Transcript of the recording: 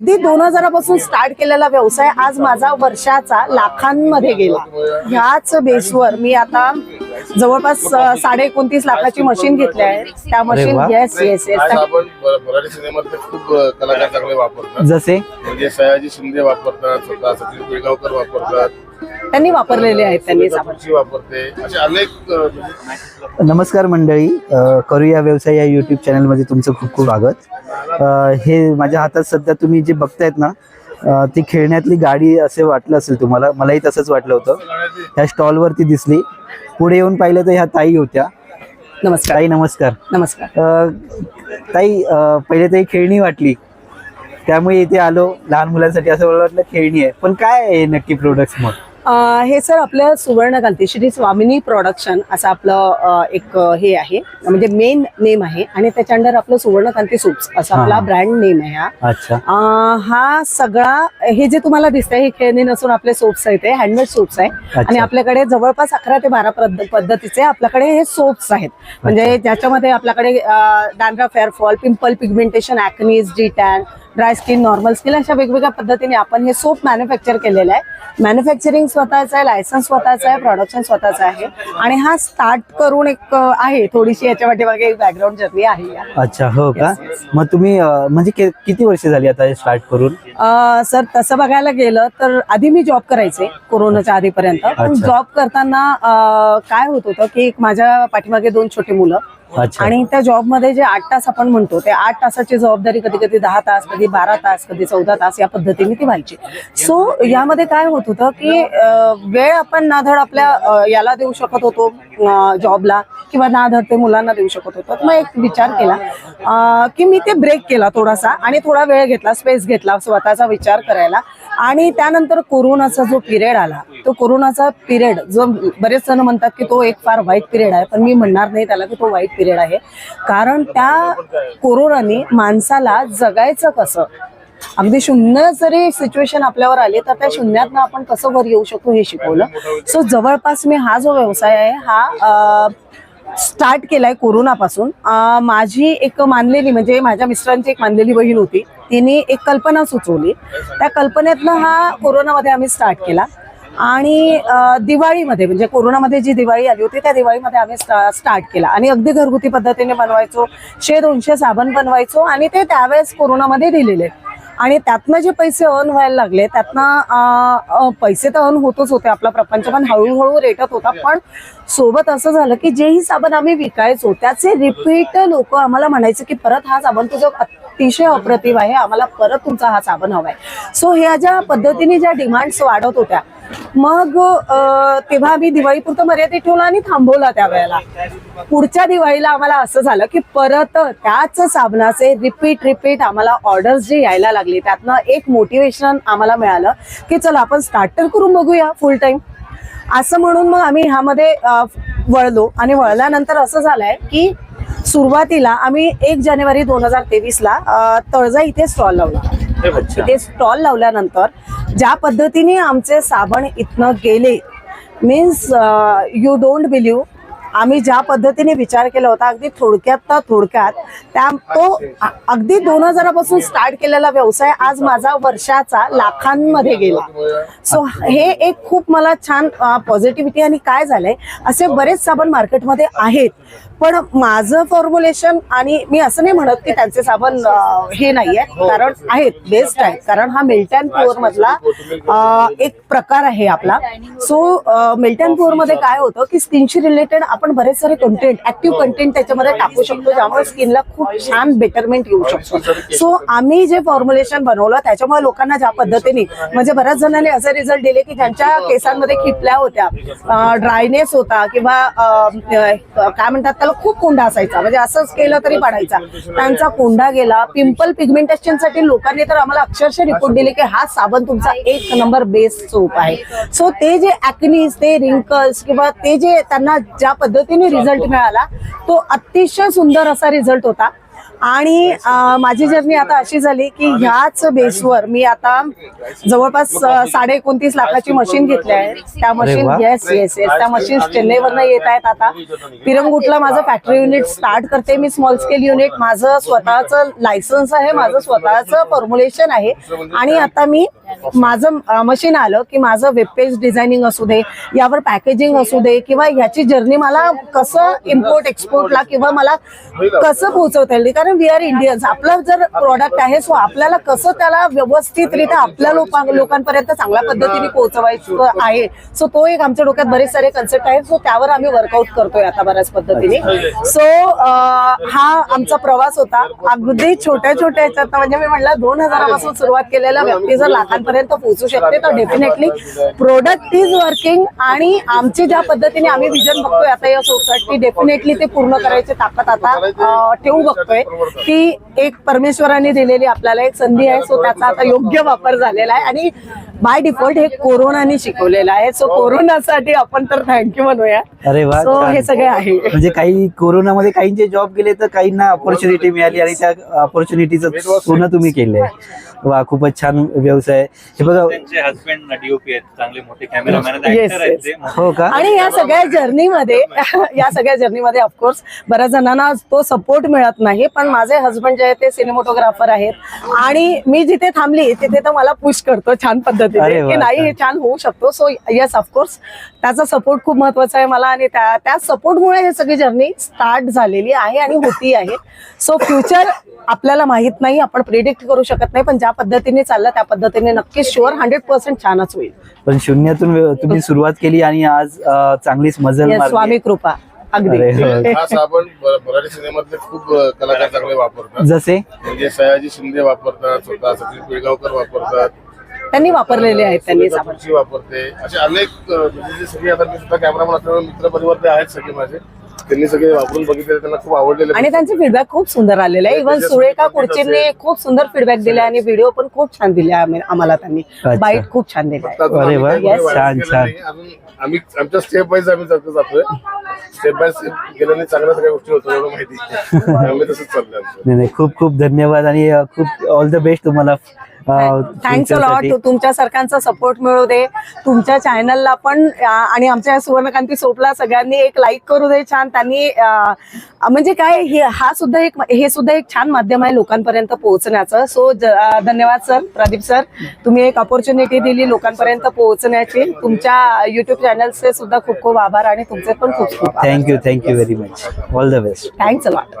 अगदी दोन हजारापासून स्टार्ट केलेला व्यवसाय आज माझा वर्षाचा लाखांमध्ये गेला. ह्याच बेसवर मी आता जवळपास साडे एकोणतीस लाखाची मशीन घेतली आहे. त्या मशीन. येस येस येस खूप कलाकार चांगले वापरतात. जसे? म्हणजे सयाजी शिंदे वापरतात स्वतः सचिन पिळगावकर वापरतात. त्यांनी वापरलेले आहेत त्यांनी वापरते. असे अनेक म्हणजे नमस्कार मंडळी अ, करूया व्यवसाय या युट्यूब चॅनलमध्ये तुमचं खूप खूप स्वागत. अ, हे माझ्या हातात सध्या तुम्ही जे बघतायत ना अ, ती खेळण्यातली गाडी असे वाटलं असेल तुम्हाला मलाही तसंच वाटलं होतं. ह्या स्टॉलवरती दिसली. पुढे येऊन पाहिलं तर ह्या ताई होत्या. नमस्कार. ताई नमस्कार. नमस्कार. अ, ताई अ, पहिले तर ही खेळणी वाटली. त्यामुळे इथे आलो. लहान मुलांसाठी असं मला वाटलं खेळणी आहे. पण काय आहे हे नक्की प्रोडक्ट्स मग? हे सर आपलं सुवर्णकांती श्री स्वामिनी प्रोडक्शन असं आपलं एक हे आहे. म्हणजे मेन नेम आहे. आणि त्याच्या अंडर आपलं सुवर्णकांती सूप्स असा हा. आपला ब्रँड नेम आहे हा. अच्छा. हा सगळा हे जे तुम्हाला दिसतंय हे खेळणी नसून आपले सोप्स आहेत हँडमेड सोप्स आहे आणि आपल्याकडे जवळपास अकरा ते बारा पद्ध- पद्धतीचे आपल्याकडे हे सोप्स आहेत. म्हणजे ज्याच्यामध्ये आपल्याकडे dandruff hair fall pimple pigmentation acnes detan dry skin normal skin अशा वेगवेगळ्या पद्धतीने आपण हे सोप मॅन्युफॅक्चर केलेलं आहे. मॅन्युफॅक्चरिंग स्वतःचं आहे लायसन्स स्वतःचं आहे प्रोडक्शन स्वतःचं आहे. आणि हा स्टार्ट करून एक आहे. थोडीशी याच्या पाठीमागे एक बॅकग्राऊंड जर्नी आहे अच्छा हो का. मग तुम्ही म्हणजे किती वर्ष झाली आता स्टार्ट करून? सर तसं बघायला गेलं तर आधी मी जॉब करायचे कोरोनाच्या आधीपर्यंत. पण. जॉब करताना काय होत होतं की एक माझ्या पाठीमागे दोन छोटे मुलं. आणि त्या जॉबमध्ये जे आठ तास आपण म्हणतो ते आठ तासाची जबाबदारी कधी कधी दहा तास कधी बारा तास कधी चौदा तास या पद्धतीने ती व्हायची. सो यामध्ये काय होत होतं की वेळ आपण नाधड आपल्या याला देऊ शकत होतो जॉबला. किंवा ना ते मुलांना देऊ शकत होतो. मग एक विचार केला. की मी ते ब्रेक केला थोडासा आणि थोडा वेळ घेतला स्पेस घेतला स्वतःचा विचार करायला. आणि त्यानंतर कोरोनाचा जो पिरियड आला तो कोरोनाचा पिरियड जो बरेच जण म्हणतात की तो एक फार वाईट पिरियड आहे पण मी म्हणणार नाही त्याला की तो वाईट पिरियड आहे. कारण त्या कोरोनाने माणसाला जगायचं कसं? अगदी शून्य जरी सिच्युएशन आपल्यावर आली तर त्या शून्यातनं आपण कसं वर येऊ शकतो हे शिकवलं. सो जवळपास मी हा जो व्यवसाय आहे हा स्टार्ट केलाय कोरोनापासून. माझी एक मानलेली म्हणजे माझ्या मिस्टरांची एक मानलेली बहीण होती. तिने एक कल्पना सुचवली. त्या कल्पनेतनं हा कोरोनामध्ये आम्ही स्टार्ट केला. आणि दिवाळीमध्ये म्हणजे कोरोनामध्ये जी दिवाळी आली होती त्या दिवाळीमध्ये आम्ही स्टार्ट केला. आणि अगदी घरगुती पद्धतीने बनवायचो. शे दोनशे साबण बनवायचो आणि ते त्यावेळेस कोरोनामध्ये दिलेले. आणि त्यातनं जे पैसे अर्न व्हायला लागले त्यातनं पैसे तर अर्न होतच होते आपला प्रपंच पण हळूहळू रेटत होता. पण सोबत असं झालं की जेही साबण आम्ही विकायचो त्याचे रिपीट लोक आम्हाला म्हणायचे की परत हा साबण तुझं अतिशय अप्रतिम आहे. आम्हाला परत तुमचा हा साबण हवाय. सो ह्या ज्या पद्धतीने ज्या डिमांड्स वाढत होत्या मग तेव्हा आम्ही दिवाळीपुरतं मर्यादित ठेवला आणि थांबवला त्यावेळेला पुढच्या दिवाळीला आम्हाला असं झालं की परत त्याच साबणाचे रिपीट रिपीट आम्हाला ऑर्डर्स जे यायला लागली त्यातनं एक मोटिवेशन आम्हाला मिळालं की चला आपण स्टार्टर करून बघूया फुल टाइम असं म्हणून मग आम्ही ह्यामध्ये वळलो आणि वळल्यानंतर असं झालंय की सुरुवातीला आम्ही एक जानेवारी दोन हजार तेवीसला तळजा इथे स्टॉल लावला. अच्छा इथे स्टॉल लावल्यानंतर ज्या पद्धतीने आमचे साबण इथनं गेले मीन्स यू डोंट बिलीव्ह आम्ही ज्या पद्धतीने विचार केला होता अगदी थोडक्यात तर थोडक्यात त्या तो अगदी दोन हजारापासून स्टार्ट केलेला व्यवसाय आज माझा वर्षाचा लाखांमध्ये गेला. सो हे एक खूप मला छान पॉझिटिव्हिटी आणि काय झालंय असे बरेच साबण मार्केटमध्ये आहेत. पण माझं फॉर्म्युलेशन आणि मी असं नाही म्हणत की त्यांचे साबण हे नाहीये. कारण आहेत बेस्ट आहेत. कारण हा मिल्ट अँड प्युअर मधला एक प्रकार आहे आपला. सो मिल्ट अँड प्युअरमध्ये काय होतं की स्किनशी रिलेटेड आपण बरेच सारे कंटेंट ऍक्टिव्ह कंटेंट त्याच्यामध्ये टाकू शकतो ज्यामुळे स्किनला खूप छान बेटरमेंट येऊ शकतो. सो आम्ही जे फॉर्म्युलेशन बनवलं त्याच्यामुळे लोकांना ज्या पद्धतीने म्हणजे बऱ्याच जणांनी असे रिझल्ट दिले की ज्यांच्या केसांमध्ये खिपल्या होत्या ड्रायनेस होता किंवा काय म्हणतात त्याला खूप कोंडा असायचा. म्हणजे असंच केलं तरी पडायचा. त्यांचा कोंडा गेला. पिंपल पिगमेंटेशनसाठी लोकांनी तर आम्हाला अक्षरशः रिपोर्ट दिले की हा साबण तुमचा एक नंबर बेस्ट सोप आहे. सो ते जे ऍक्निज ते रिंकल्स किंवा ते जे त्यांना ज्या पद्धतीने रिझल्ट मिळाला तो अतिशय सुंदर असा रिझल्ट होता. आणि माझी जर्नी आता अशी झाली की ह्याच बेसवर मी आता जवळपास साडे एकोणतीस लाखाची मशीन घेतली आहे. त्या मशीन. येस येस येस त्या मशीन चेन्नईवरनं येत आहेत आता. पिरमगुटला माझं फॅक्टरी युनिट स्टार्ट करते मी स्मॉल स्केल युनिट माझं स्वतःचं लायसन्स आहे माझं स्वतःचं फॉर्म्युलेशन आहे. आणि आता मी माझं मशीन आलं की माझं वेब पेज डिझायनिंग असू दे यावर पॅकेजिंग असू दे किंवा ह्याची जर्नी मला कसं इम्पोर्ट एक्सपोर्टला किंवा मला कसं पोहोचवता येईल? कारण वी आर इंडियन्स आपलं जर प्रॉडक्ट आहे सो आपल्याला कसं त्याला व्यवस्थितरित्या आपल्या लोकांपर्यंत चांगल्या पद्धतीने पोहोचवायचं आहे? सो तो एक आमच्या डोक्यात बरेच सारे कन्सेप्ट आहेत सो त्यावर आम्ही वर्कआउट करतोय आता बऱ्याच पद्धतीने. सो हा आमचा प्रवास होता. अगदी छोट्या छोट्या ह्याच्यात. म्हणजे मी म्हणला दोन हजारापासून सुरुवात केलेल्या व्यक्ती जर लाखांपर्यंत पोहोचू शकते तर डेफिनेटली प्रोडक्ट इज वर्किंग आणि आमची ज्या पद्धतीने आम्ही विजन बघतोय आता या सोसायटी डेफिनेटली ते पूर्ण करायची ताकद आता ठेवू बघतोय. ती एक परमेश्वराने दिलेली आपल्याला एक संधी आहे. सो त्याचा आता योग्य वापर झालेला आहे. आणि बाय डिफॉल्ट हे कोरोनाने शिकवलेलं आहे. सो कोरोनासाठी आपण तर थँक्यू म्हणूया. अरे वा सो. हे सगळे आहे. म्हणजे काही कोरोनामध्ये काहींचे जॉब गेले तर काहींना ऑपॉर्च्युनिटी मिळाली आणि त्या ऑपॉर्च्युनिटीचं पूर्ण तुम्ही केलंय. वा खूपच छान व्यवसाय हे बघा त्यांचे हस्बंड डीओपी आहेत. चांगले मोठे कॅमेरामॅन Yes, ऍक्टर आहेत yes. ते. हो का? आणि या सगळ्या जर्नीमध्ये या सगळ्या जर्नीमध्ये ऑफकोर्स बऱ्याच जणांना तो सपोर्ट मिळत नाही. पण माझे हस्बंड जे आहेत ते सिनेमोटोग्राफर आहेत. आणि मी जिथे थांबली तिथे तर मला पुश करतो छान पद्धतीने की नाही. हे छान. होऊ शकतो. सो येस ऑफकोर्स त्याचा सपोर्ट खूप महत्त्वाचा आहे मला आणि त्या त्या सपोर्टमुळे हे सगळी जर्नी स्टार्ट झालेली आहे आणि होती आहे. सो फ्युचर आपल्याला माहीत नाही आपण प्रिडिक्ट करू शकत नाही पण ज्या पद्धतीने चाललं त्या पद्धतीने नक्कीच शुअर हंड्रेड पर्सेंट छानच होईल. पण शून्यातून तुम्ही सुरुवात केली आणि आज चांगलीच मजल. स्वामी कृपा. अगदी. अरे हो. साबण ब- मराठी सिनेमातले खूप कलाकार चांगले वापरतात. जसे? म्हणजे सयाजी शिंदे वापरतात स्वतः सचिन पिळगावकर वापरतात. त्यांनी वापरलेले आहेत त्यांनी वापरते. असे अनेक म्हणजे सगळे आता मी सुद्धा कॅमेरामॅन असल्यामुळे मित्र परिवार ते आहेत सगळे माझे. त्यांनी सगळे वापरून बघितले त्यांना खूप आवडलेले आणि त्यांचे फीडबॅक खूप सुंदर आलेले. आहे इव्हन सुरेखा कुर्चींनी खूप सुंदर फीडबॅक दिले आणि व्हिडिओ पण खूप छान दिले आम्ही- आम्हाला त्यांनी. बाईट खूप छान दिले. अरे आम्ही वा, छान, छान. आम्ही आमच्या स्टेप वाईज आम्ही जातो जातोय स्टेप बाय स्टेप गेल्याने चांगल्या सगळ्या गोष्टी होतात एवढं माहिती. त्यामुळे तसंच चाललंय आमचं. नाही नाही खूप खूप धन्यवाद आणि अं, खूप ऑल द बेस्ट तुम्हाला. Thanks a lot. तुमच्या सारख्यांचा सपोर्ट मिळू दे. तुमच्या चॅनलला पण आणि आमच्या सुवर्णकांती सोपला सगळ्यांनी एक लाईक करू दे छान. त्यांनी म्हणजे काय हे हा सुद्धा एक हे सुद्धा एक छान माध्यम आहे लोकांपर्यंत पोहोचण्याचं. सो धन्यवाद सर प्रदीप सर तुम्ही एक ऑपॉर्च्युनिटी दिली लोकांपर्यंत पोहोचण्याची. तुमच्या युट्यूब चॅनलचे सुद्धा खूप खूप आभार आणि तुमचे पण खूप खूप thank you thank you very much all the best thanks a lot